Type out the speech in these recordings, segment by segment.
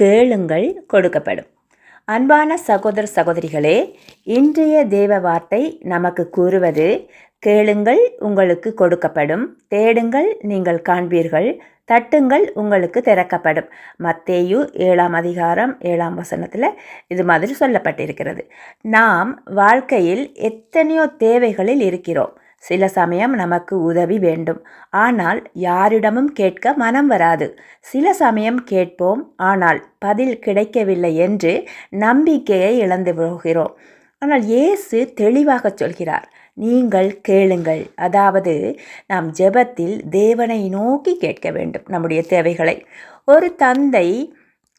கேளுங்கள் கொடுக்கப்படும். அன்பான சகோதர சகோதரிகளே இன்றைய தேவ வார்த்தை நமக்கு கூறுவது கேளுங்கள் உங்களுக்கு கொடுக்கப்படும். தேடுங்கள் நீங்கள் காண்பீர்கள். தட்டுங்கள் உங்களுக்கு திறக்கப்படும். மத்தேயு ஏழாம் அதிகாரம் ஏழாம் வசனத்தில் இது மாதிரி சொல்லப்பட்டிருக்கிறது. நாம் வாழ்க்கையில் எத்தனையோ தேவைகளில் இருக்கிறோம். சில சமயம் நமக்கு உதவி வேண்டும். ஆனால் யாரிடமும் கேட்க மனம் வராது. சில சமயம் கேட்போம். ஆனால் பதில் கிடைக்கவில்லை என்று நம்பிக்கையை இழந்து போகிறோம். ஆனால் இயேசு தெளிவாக சொல்கிறார். நீங்கள் கேளுங்கள். அதாவது நாம் ஜெபத்தில் தேவனை நோக்கி கேட்க வேண்டும். நம்முடைய தேவைகளை. ஒரு தந்தை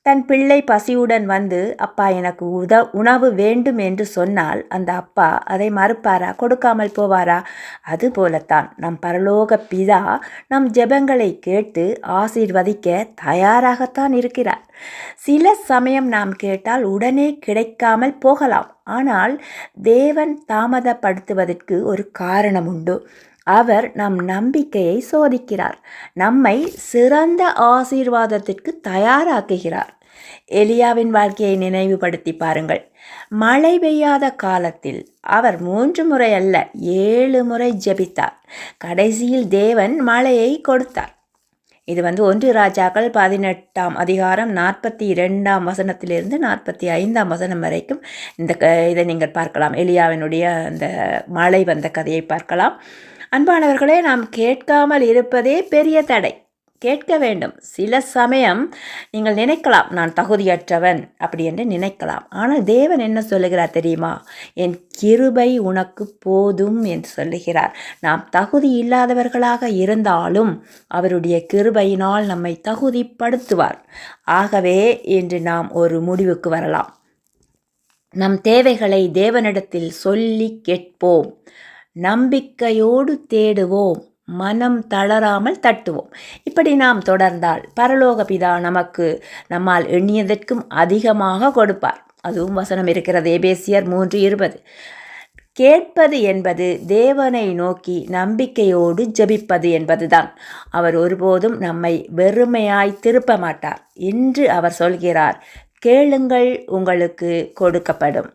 தன் பிள்ளை பசியுடன் வந்து அப்பா எனக்கு உத உணவு வேண்டும் என்று சொன்னால் அந்த அப்பா அதை மறுப்பாரா? கொடுக்காமல் போவாரா? அதுபோலத்தான் நம் பரலோக பிதா நம் ஜெபங்களை கேட்டு ஆசீர்வதிக்க தயாராகத்தான் இருக்கிறார். சில சமயம் நாம் கேட்டால் உடனே கிடைக்காமல் போகலாம். ஆனால் தேவன் தாமதப்படுத்துவதற்கு ஒரு காரணம் உண்டு. அவர் நம் நம்பிக்கையை சோதிக்கிறார். நம்மை சிறந்த ஆசீர்வாதத்திற்கு தயாராக்குகிறார். எலியாவின் வாழ்க்கையை நினைவுபடுத்தி பாருங்கள். மழை பெய்யாத காலத்தில் அவர் மூன்று முறை அல்ல ஏழு முறை ஜெபித்தார். கடைசியில் தேவன் மழையை கொடுத்தார். இது வந்து ஒன்று ராஜாக்கள் பதினெட்டாம் அதிகாரம் நாற்பத்தி இரண்டாம் வசனத்திலிருந்து நாற்பத்தி ஐந்தாம் வசனம் வரைக்கும் இந்த இதை நீங்கள் பார்க்கலாம். எலியாவினுடைய அந்த மழை வந்த கதையை பார்க்கலாம். அன்பானவர்களே நாம் கேட்காமல் இருப்பதே பெரிய தடை. கேட்க வேண்டும். சில சமயம் நீங்கள் நினைக்கலாம் நான் தகுதியற்றவன் அப்படி என்று நினைக்கலாம். ஆனால் தேவன் என்ன சொல்லுகிறார் தெரியுமா? என் கிருபை உனக்கு போதும் என்று சொல்லுகிறார். நாம் தகுதி இல்லாதவர்களாக இருந்தாலும் அவருடைய கிருபையினால் நம்மை தகுதிப்படுத்துவார். ஆகவே இன்று நாம் ஒரு முடிவுக்கு வரலாம். நம் தேவைகளை தேவனிடத்தில் சொல்லி கேட்போம். நம்பிக்கையோடு தேடுவோம் மனம் தளராமல் தட்டுவோம். இப்படி நாம் தொடர்ந்தால் பரலோக பிதா நமக்கு நம்மால் எண்ணியதற்கும் அதிகமாக கொடுப்பார். அதுவும் வசனம் இருக்கிறது எபேசியர் மூன்று இருபது. கேட்பது என்பது தேவனை நோக்கி நம்பிக்கையோடு ஜபிப்பது என்பதுதான். அவர் ஒருபோதும் நம்மை வெறுமையாய் திருப்ப மாட்டார். என்று அவர் சொல்கிறார் கேளுங்கள் உங்களுக்கு கொடுக்கப்படும்.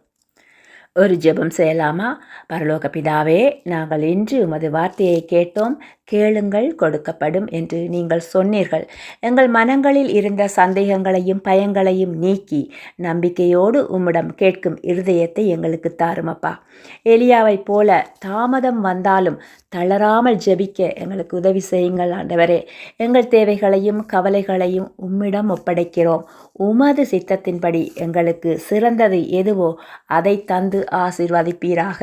ஒரு ஜெபம் செய்யலாமா? பரலோக பிதாவே நாங்கள் இன்று உமது வார்த்தையை கேட்டோம். கேளுங்கள் கொடுக்கப்படும் என்று நீங்கள் சொன்னீர்கள். எங்கள் மனங்களில் இருந்த சந்தேகங்களையும் பயங்களையும் நீக்கி நம்பிக்கையோடு உம்மிடம் கேட்கும் இருதயத்தை எங்களுக்கு தாருமப்பா. எலியாவைப் போல தாமதம் வந்தாலும் தளராமல் ஜெபிக்க எங்களுக்கு உதவி செய்யுங்கள் ஆண்டவரே. எங்கள் தேவைகளையும் கவலைகளையும் உம்மிடம் ஒப்படைக்கிறோம். உமது சித்தத்தின்படி எங்களுக்கு சிறந்தது எதுவோ அதை தந்து ஆசிர்வதிப்பீராக.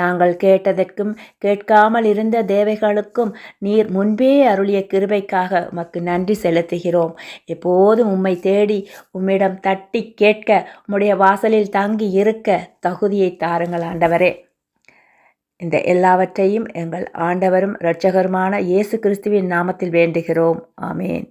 நாங்கள் கேட்டதற்கும் கேட்காமல் இருந்த தேவைகளுக்கும் நீர் முன்பே அருளிய கிருபைக்காக உமக்கு நன்றி செலுத்துகிறோம். எப்போதும் உம்மை தேடி உம்மிடம் தட்டி கேட்க உம்முடைய வாசலில் தங்கி இருக்க தகுதியை தாருங்கள் ஆண்டவரே. இந்த எல்லாவற்றையும் எங்கள் ஆண்டவரும் இரட்சகருமான இயேசு கிறிஸ்துவின் நாமத்தில் வேண்டுகிறோம். ஆமேன்.